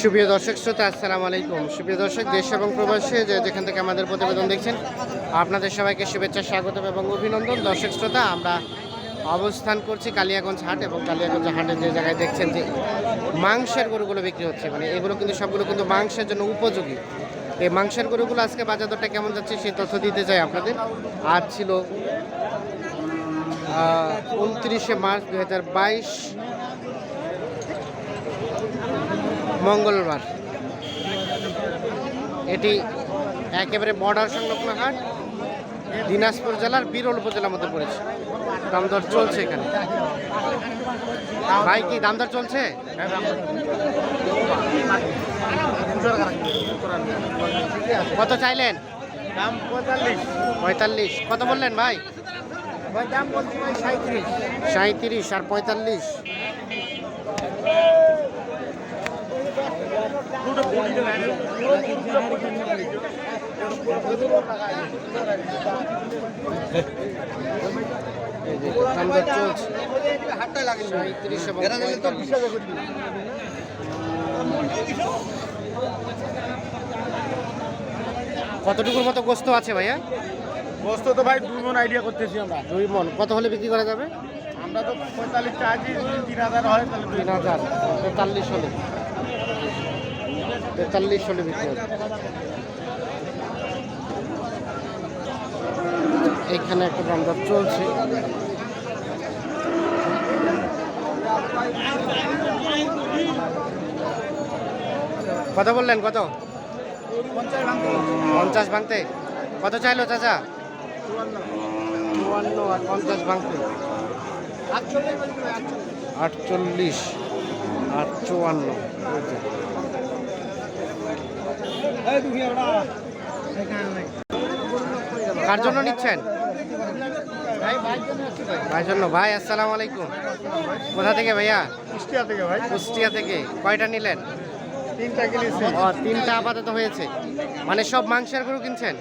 সুপ্রিয় দর্শক, শ্রোতা, আসসালামু আলাইকুম। সুপ্রিয় দর্শক, দেশ এবং প্রবাসে যে যেখান থেকে আমাদের প্রতিবেদন দেখছেন, আপনাদের সবাইকে শুভেচ্ছা স্বাগত এবং অভিনন্দন। দর্শক, শ্রোতা, আমরা অবস্থান করছি কালিয়াগঞ্জ হাট এবং কালিয়াগঞ্জ হাটের যে জায়গায় দেখছেন যে মাংসের গরুগুলো বিক্রি হচ্ছে। মানে এগুলো কিন্তু সবগুলো কিন্তু মাংসের জন্য উপযোগী। এই মাংসের গরুগুলো আজকে বাজার দরটা কেমন যাচ্ছে সেই তথ্য দিতে চাই আপনাদের। আজ ছিল উনত্রিশে মার্চ দুই হাজার বাইশ হাজার বাইশ মঙ্গলবার। এটি একেবারে বর্ডার সংলগ্ন হাট। দিনাজপুর জেলার বিরল উপজেলার মধ্যে পড়েছে। দামদর চলছে এখানে। ভাই কি দামদর চলছে? কত চাইলেন? দাম পঁয়তাল্লিশ। পঁয়তাল্লিশ কত বললেন ভাই? দাম বলছি ভাই সাঁত্রিশ সাঁত্রিশ আর পঁয়তাল্লিশ এই যে দামদর চলছে সাঁত্রিশ এবং পঁয়তাল্লিশ কতটুকুর মতো গোস্ত আছে ভাইয়া? বস্ত তো ভাই দুই মন আইডিয়া করতেছি আমরা। দুই মন। কত হলে বিক্রি করা যাবে? আমরা তো পঁয়তাল্লিশ চার্জি তিন হাজার হয় তাহলে তিন হাজার। তেতাল্লিশ হলে। তেতাল্লিশ হলে বিক্রি এইখানে একটা দাম চলছে। কত বললেন, কত? পঞ্চাশ ভাঙতে। কত চাইলো চাচা? চুয়ান্ন আর পঞ্চাশ ভাঙতে। আটচল্লিশ। আর চুয়ান্ন। কার জন্য নিচ্ছেন? ভাই জন্য। ভাই আসসালামু আলাইকুম। কোথা থেকে ভাইয়া? কুষ্টিয়া থেকে ভাই। কুষ্টিয়া থেকে। কয়টা নিলেন? তিনটা কিনেছি। ও তিনটা আপাতত হয়েছে। মানে সব মাংসের গরু কিনছেন?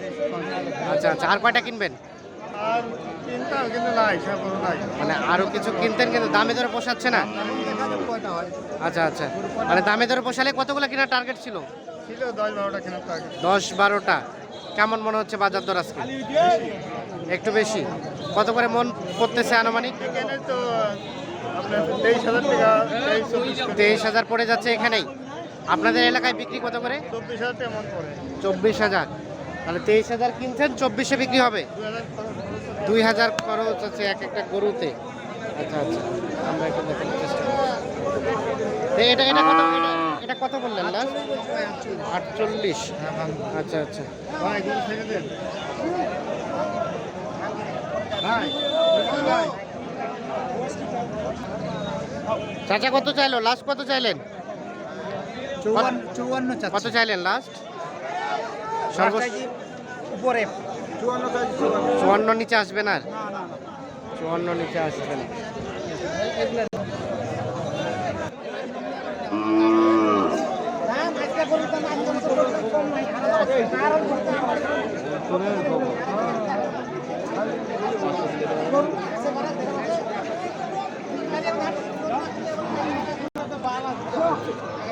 আচ্ছা আচ্ছা। আর কয়টা কিনবেন? আর কিন্তু নাই নাই। মানে আরও কিছু কিনতেন কিন্তু দামে দরে পোষাচ্ছে না? আচ্ছা আচ্ছা। মানে দামে দরে পোষালে কতগুলো কেনার টার্গেট ছিল? ছিল দশ বারোটা কেনার তো আগে। দশ বারোটা। কেমন মনে হচ্ছে বাজার দর আজকে? একটু বেশি? কত করে মন পড়তেছে আনুমানিক? এখানে তো আপনার তেইশ হাজার টাকা তেইশ হাজার পড়ে যাচ্ছে এখানেই। আপনাদের এলাকায় বিক্রি কত করে? চব্বিশ হাজার টাকা মন পড়ে। চব্বিশ হাজার। তাহলে তেইশ হাজার কিনছেন চব্বিশে বিক্রি হবে? দুই হাজার খরচ আছে এক একটা গরুতে। আচ্ছা আচ্ছা। আমরা একটু দেখানোর চেষ্টা এটা এটা কত? এটা কত বললেন লাস্ট আটচল্লিশ। আচ্ছা আচ্ছা। ভাই ছেড়ে দেন ভাই। ভাই চাচা কত চাইলো? লাস্ট কত চাইলেন? চৌয়ান্ন কত চাইলেন লাস্ট উপরে। চুয়ান্ন চুয়ান্ন। নিচে আসবেন আর? চুয়ান্ন নিচে আসবেন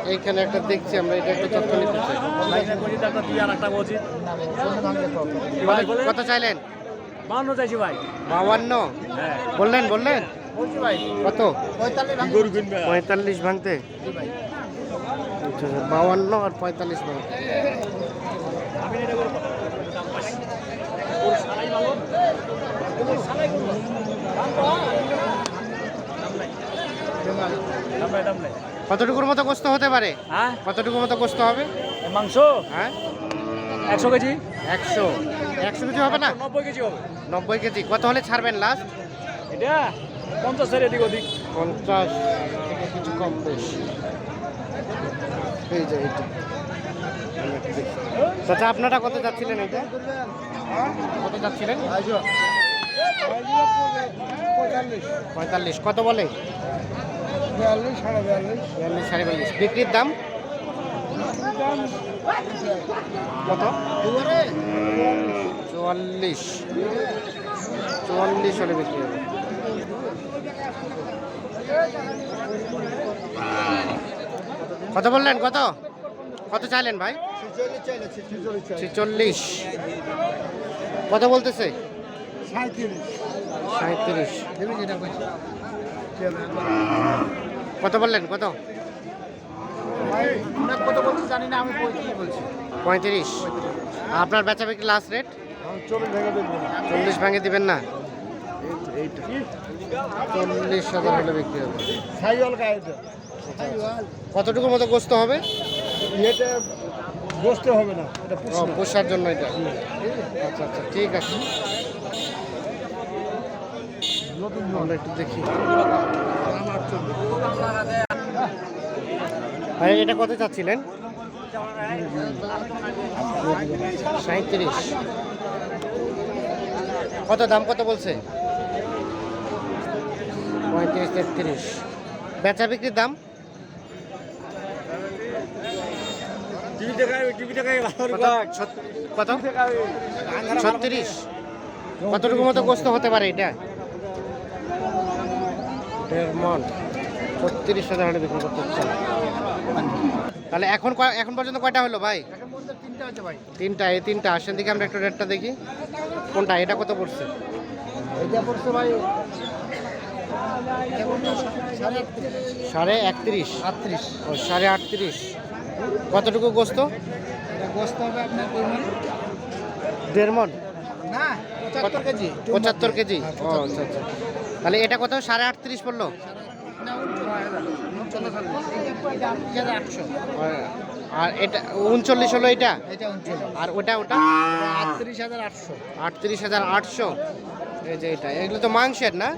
এইখানে একটা দেখছি আমরা এটা একটু ভাই কত চাইলেন? বান্ন চাইছি ভাই। বাউান্ন? হ্যাঁ। বললেন বললেন? কত? পঁয়তাল্লিশ ভাঙতে। বাউান্ন আর পঁয়তাল্লিশ কতটুকুর মতো কষ্ট হতে পারে? হ্যাঁ? কতটুকুর মতো কষ্ট হবে? মাংস? হ্যাঁ? একশো কেজি। একশো। একশো কেজি হবে না? নব্বই কেজি হবে। নব্বই কেজি। কত হলে ছাড়বেন লাস্ট এটা পঞ্চাশের এদিক ওদিক। পঞ্চাশ। কিছু কম বেশি। এই যে আমরা চাচা আপনারা কত যাচ্ছিলেন এটা কত যাচ্ছিলেন? পঁয়তাল্লিশ। কত বলে? বিয়াল্লিশ সাড়ে বিয়াল্লিশ। বিয়াল্লিশ সাড়ে বিয়াল্লিশ। বিক্রির দাম? কত? চুয়াল্লিশ। চুয়াল্লিশ হলে বিক্রি হবে। কত বললেন, কত? কত চাইলেন ভাই? ছেচল্লিশ। কত বলতেছে? কত বললেন, কত? পঁয়ত্রিশ। পঁয়ত্রিশ আপনার বেচা বিক্রি লাস্ট রেট চল্লিশ ভেঙে দিবেন না। চল্লিশ হাজার হলে বিক্রি হবে। কতটুকুর মতো গোস্ত হবে? এটা বসতে হবে না এটা পোষার জন্য এটা। আচ্ছা আচ্ছা ঠিক আছে। আমরা একটু দেখি। ভাই এটা কত চাচ্ছিলেন? সাঁত্রিশ কত দাম কত বলছে? পঁয়ত্রিশ তেত্রিশ। বেচা বিক্রির দাম? কত? ছত্রিশ। কতটুকু মতো গোস্ত হতে পারে এটা? দেড় মন। ছত্রিশ হাজার বিক্রি করতে তাহলে এখন এখন পর্যন্ত কয়টা হলো ভাই? তিনটা এই তিনটা। আসেন দিকে আমরা একটু রেটটা দেখি। কোনটা এটা কত পড়ছে? এটা পড়ছে ভাই সাড়ে সাড়ে একত্রিশ। আটত্রিশ ও সাড়ে আটত্রিশ। কতটুকু গোস্ত? গোস্ত হবে আপনার পরিমাণ দেড় মন না পঁচাত্তর কেজি। পঁচাত্তর কেজি? ও আচ্ছা আচ্ছা। তাহলে এটা কত সাড়ে আটত্রিশ পড়ল আর- এটা উনচল্লিশ হলো এটা? এটা আর ওটা ওটা? আটত্রিশ হাজার আটশো। আটত্রিশ হাজার আটশো। এই এটা, এগুলো তো মাংসের না?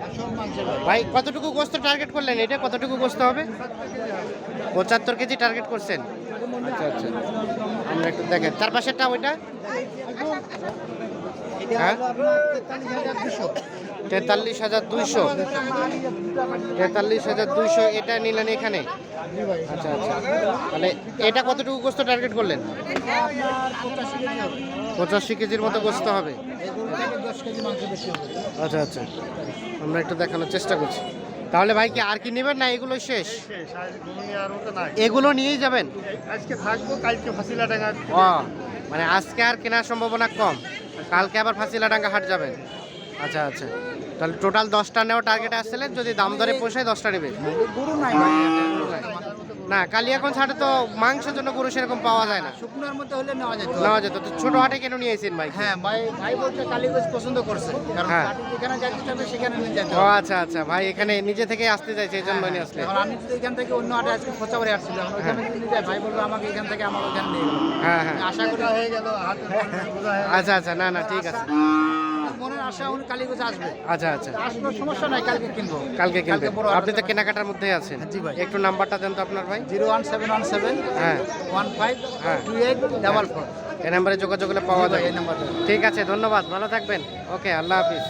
ভাই, কতটুকু গোস্ত টার্গেট করলেন এটা? কতটুকু গোস্ত হবে? পঁচাত্তর কেজি টার্গেট করছেন। আচ্ছা আচ্ছা। আমরা একটু দেখেন। তার পাশেরটা ওইটা? হ্যাঁ? তেতাল্লিশ হাজার দুইশো তেতাল্লিশ হাজার দুইশো এটা নিলেন এখানে? আচ্ছা আচ্ছা। তাহলে এটা কতটুকু গোস্ত টার্গেট করলেন? পঁচাশি কেজির মতো গোস্ত হবে। আচ্ছা আচ্ছা। আমরা একটু দেখানোর চেষ্টা করছি। তাহলে ভাই কি আর কি নেবেন না এগুলো শেষ? এগুলো নিয়েই যাবেন? আজকে থাকব কালকে ফাঁসিলা ডাঙ্গা মানে আজকে আর কেনার সম্ভাবনা কম। কালকে আবার ফাঁসিলাডাঙ্গা হাট যাবেন। আচ্ছা আচ্ছা। তাহলে টোটাল দশটা নেওয়া টার্গেট আসছিলেন যদি দাম দরে পোষায় দশটা নেবে। গরু নাই ভাই না কালিয়াগঞ্জ হাটে তো মাংসের জন্য গরু সেরকম পাওয়া যায় না। শুকনোর মধ্যে হলে নেওয়া যেত। নেওয়া যেত। তো ছোট হাটে কেন নিয়ে এসেছেন ভাই? হ্যাঁ ভাই ভাই বলছে কালীগঞ্জ পছন্দ করছে। কারণ হ্যাঁ। যেখানে যাইতে চাবে সেখানে নিয়ে যেতে ও আচ্ছা আচ্ছা। ভাই এখানে নিজে থেকে আসতে চাইছে এই জন্য নিয়ে আসলে। এখন আমি যদি এখান থেকে অন্য হাটে আজকে খোঁচাবাড়ি আসছিল এখন ওখানে নিয়ে যাই ভাই বলবে আমাকে এখান থেকে আমার ওখানে নিয়ে গেলো হ্যাঁ হ্যাঁ। আশা করি হয়ে গেল আচ্ছা আচ্ছা। না না ঠিক আছে। মনের আশা উনি কালীগঞ্জ আসবে। আচ্ছা আচ্ছা। আসলে সমস্যা নাই কালকে কিনবো। কালকে কিনবেন আপনি তো কেনাকাটার মধ্যেই আছেন। জি ভাই। একটু নাম্বারটা দেন তো আপনার ভাই। Zero one seven one seven হ্যাঁ। ওয়ান ফাইভ হ্যাঁ। Two eight double four. এই নাম্বারে যোগাযোগ করলে পাওয়া যাবে। এই নাম্বারটা ঠিক আছে ধন্যবাদ। ভালো থাকবেন। ওকে আল্লাহ হাফিজ।